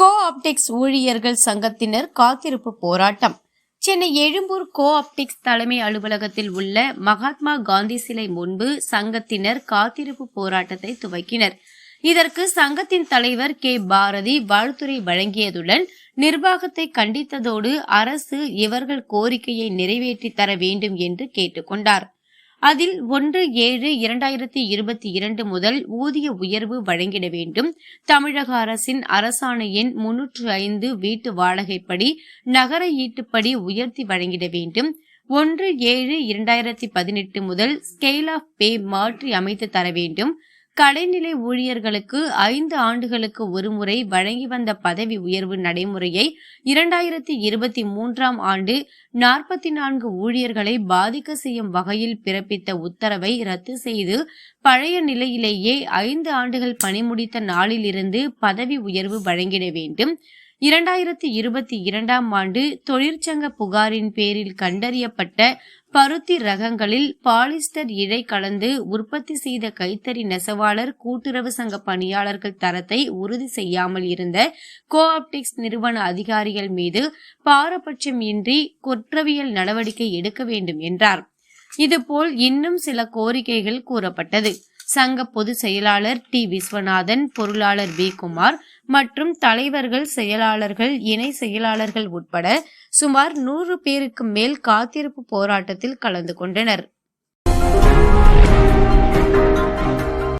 கோ optics ஊழியர்கள் சங்கத்தினர் காத்திருப்பு போராட்டம். சென்னை எழும்பூர் கோ ஆப்டிக்ஸ் தலைமை அலுவலகத்தில் உள்ள மகாத்மா காந்தி சிலை முன்பு சங்கத்தினர் காத்திருப்பு போராட்டத்தை துவக்கினர். இதற்கு சங்கத்தின் தலைவர் கே. பாரதி வாழ்த்துறை வழங்கியதுடன் நிர்வாகத்தை கண்டித்ததோடு அரசு இவர்கள் கோரிக்கையை நிறைவேற்றி தர வேண்டும் என்று கேட்டுக்கொண்டார். அதில் ஒன்று ஏழு இரண்டாயிரத்தி இருபத்தி இரண்டு முதல் ஊதிய உயர்வு வழங்கிட வேண்டும். தமிழக அரசின் அரசாணை எண் முன்னூற்று ஐந்து வீட்டு வாடகைப்படி நகர ஈட்டுப்படி உயர்த்தி வழங்கிட வேண்டும். ஒன்று ஏழு இரண்டாயிரத்தி பதினெட்டு முதல் ஸ்கேல் ஆஃப் பே மாற்றி அமைத்து தர வேண்டும். கடைநிலை ஊழியர்களுக்கு ஐந்து ஆண்டுகளுக்கு ஒருமுறை வழங்கி வந்த பதவி உயர்வு நடைமுறையை இரண்டாயிரத்தி இருபத்தி மூன்றாம் ஆண்டு நாற்பத்தி நான்கு ஊழியர்களை பாதிக்க செய்யும் வகையில் பிறப்பித்த உத்தரவை ரத்து செய்து பழைய நிலையிலேயே ஐந்து ஆண்டுகள் பணி முடித்த நாளிலிருந்து பதவி உயர்வு வழங்கிட வேண்டும். இரண்டாயிரத்தி இருபத்தி இரண்டாம் ஆண்டு தொழிற்சங்க புகாரின் பேரில் கண்டறியப்பட்ட பருத்தி ரகங்களில் பாலிஸ்டர் இழை கலந்து உற்பத்தி செய்த கைத்தறி நெசவாளர் கூட்டுறவு சங்க பணியாளர்கள் தரத்தை உறுதி செய்யாமல் இருந்த கோஆப்டிக்ஸ் நிறுவன அதிகாரிகள் மீது பாரபட்சம் இன்றி குற்றவியல் நடவடிக்கை எடுக்க வேண்டும் என்றார். இதுபோல் இன்னும் சில கோரிக்கைகள் கூறப்பட்டது. சங்க பொதுச் செயலாளர் டி. விஸ்வநாதன் பொருளாளர் பி. குமார் மற்றும் தலைவர்கள் செயலாளர்கள் இணை செயலாளர்கள் உட்பட சுமார் நூறு பேருக்கு மேல் காத்திருப்பு போராட்டத்தில் கலந்து கொண்டனர்.